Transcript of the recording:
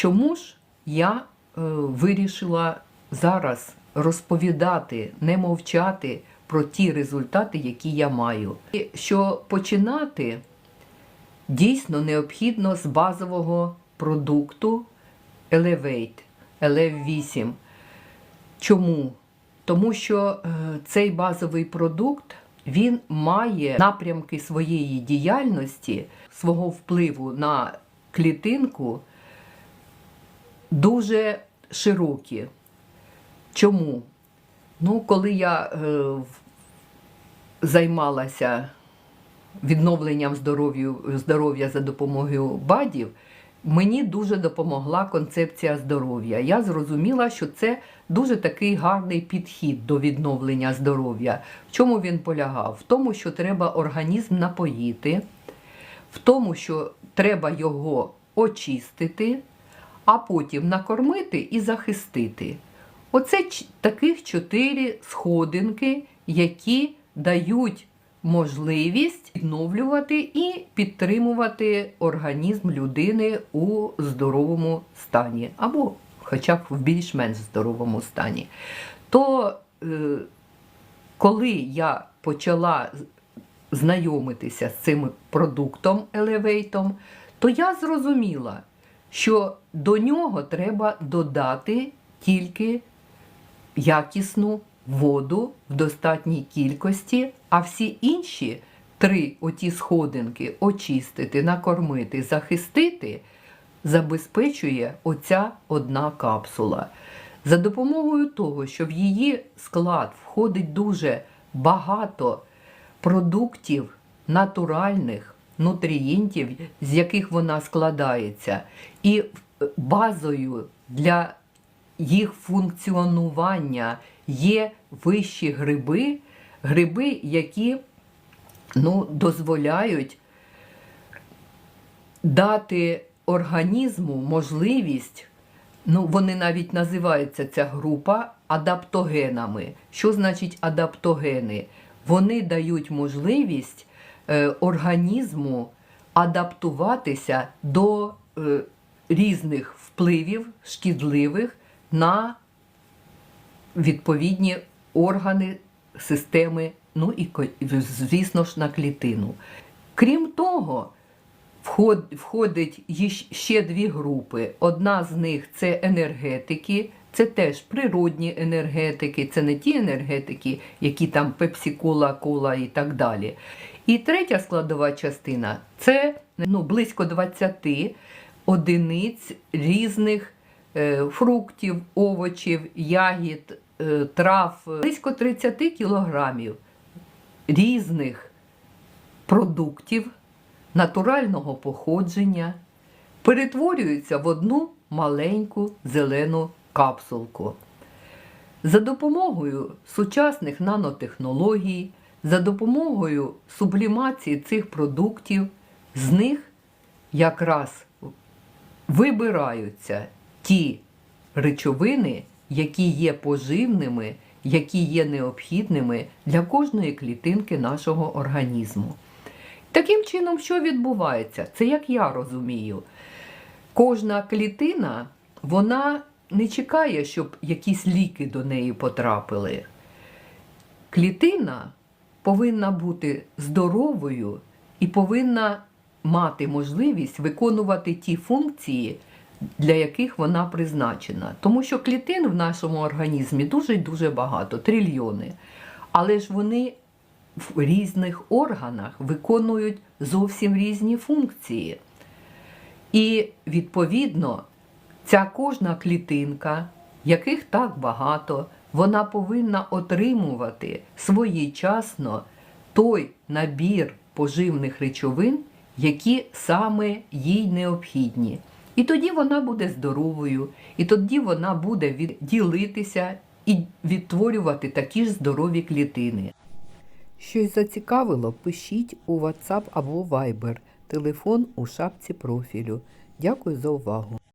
Чому ж я е, вирішила зараз розповідати, не мовчати про ті результати, які я маю? І що починати дійсно необхідно з базового продукту Elevate, LF8. Чому? Тому що е, цей базовий продукт він має напрямки своєї діяльності, свого впливу на клітинку дуже широкі. Чому? Ну, коли я е, займалася відновленням здоров'я за допомогою БАДів, мені дуже допомогла концепція здоров'я. Я зрозуміла, що це дуже такий гарний підхід до відновлення здоров'я. В чому він полягав? В тому, що треба організм напоїти, в тому, що треба його очистити, а потім накормити і захистити. Оце таких чотири сходинки, які дають можливість відновлювати і підтримувати організм людини у здоровому стані, або хоча б в більш-менш здоровому стані. То е, коли я почала знайомитися з цим продуктом елевейтом, то я зрозуміла, що до нього треба додати тільки якісну воду в достатній кількості, а всі інші три оті сходинки очистити, накормити, захистити, забезпечує оця одна капсула. За допомогою того, що в її склад входить дуже багато продуктів натуральних нутрієнтів, з яких вона складається, і е, базою для їх функціонування є вищі гриби, гриби, які ну, дозволяють дати організму можливість, ну, вони навіть називаються ця група адаптогенами. Що значить адаптогени? Вони дають можливість організму адаптуватися до е, різних впливів шкідливих на відповідні органи системи, ну і звісно ж на клітину. Крім того, входить ще дві групи. Одна з них це енергетики, це теж природні енергетики, це не ті енергетики, які там пепсі-кола, кола і так далі. І третя складова частина це ну, близько 20 одиниць різних е, фруктів, овочів, ягід, е, трав, близько 30 кілограмів різних продуктів натурального походження перетворюються в одну маленьку зелену капсулку. За допомогою сучасних нанотехнологій, за допомогою сублімації цих продуктів, з них якраз вибираються ті речовини, які є поживними, які є необхідними для кожної клітинки нашого організму. Таким чином, що відбувається? Це як я розумію. Кожна клітина, вона не чекає, щоб якісь ліки до неї потрапили. Клітина повинна бути здоровою і повинна мати можливість виконувати ті функції, для яких вона призначена. Тому що клітин в нашому організмі дуже дуже багато, трильйони. Але ж вони в різних органах виконують зовсім різні функції. І відповідно ця кожна клітинка, яких так багато, вона повинна отримувати своєчасно той набір поживних речовин, які саме їй необхідні. І тоді вона буде здоровою, і тоді вона буде ділитися і відтворювати такі ж здорові клітини. Щось зацікавило, пишіть у WhatsApp або Viber. Телефон у шапці профілю. Дякую за увагу.